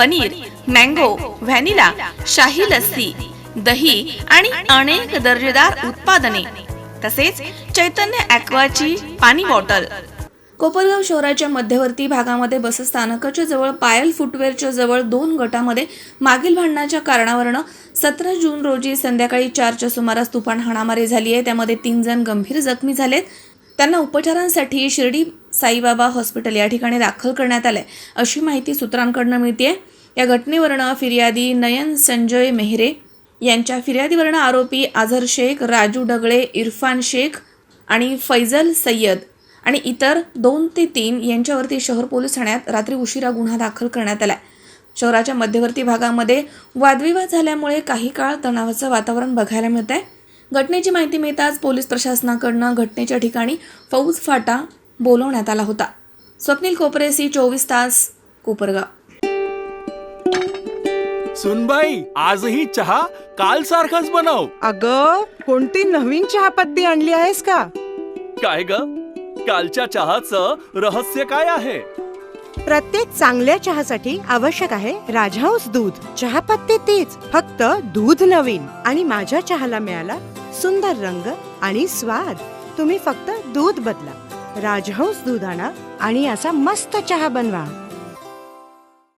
Paneer mango vanilla शाही लस्सी दही आणि अनेक दर्जेदार उत्पादने. तसेच चैतन्य ॲक्वाची पाणी बॉटल. कोपरगाव शहराच्या मध्यवर्ती भागामध्ये बसस्थानकाच्या जवळ पायल फुटवेअरच्या जवळ दोन गटामध्ये मागील भांडणाच्या कारणावरनं सतरा जून रोजी संध्याकाळी चारच्या सुमारास तुफान हाणामारी झाली आहे त्यामध्ये तीन जण गंभीर जखमी झालेत. त्यांना उपचारांसाठी शिर्डी साईबाबा हॉस्पिटल या ठिकाणी दाखल करण्यात आलंय. अशी माहिती सूत्रांकडनं मिळते या घटनेवरनं फिर्यादी नयन संजय मेहरे यांच्या फिर्यादीवरनं आरोपी आझर शेख राजू डगळे इरफान शेख आणि फैजल सय्यद आणि इतर दोन ते तीन यांच्यावरती शहर पोलीस ठाण्यात रात्री उशिरा गुन्हा दाखल करण्यात आलाय. शहराच्या मध्यवर्ती भागामध्ये वादविवाद झाल्यामुळे काही काळ तणावाचं वातावरण बघायला मिळत आहे घटनेची माहिती मिळताच पोलीस प्रशासनाकडनं घटनेच्या ठिकाणी फौज फाटा बोलवण्यात आला होता. स्वप्नील कोपरेसी चोवीस तास कोपरगाव. सुनबाई आजही चहा काल सारखाच बनव. अग कोणती नवीन चहापत्ती आणली आहेस का? काय ग? कालच्या चहाचं रहस्य काय आहे? प्रत्येक चांगल्या चहासाठी आवश्यक आहे राजहंस दूध. चहापत्ती तीच फक्त दूध नवीन. आणि माझ्या चहाला मिळाला सुंदर रंग आणि स्वाद. तुम्ही फक्त दूध बदला. राजहंस दुधाणा आणि असा मस्त चहा बनवा.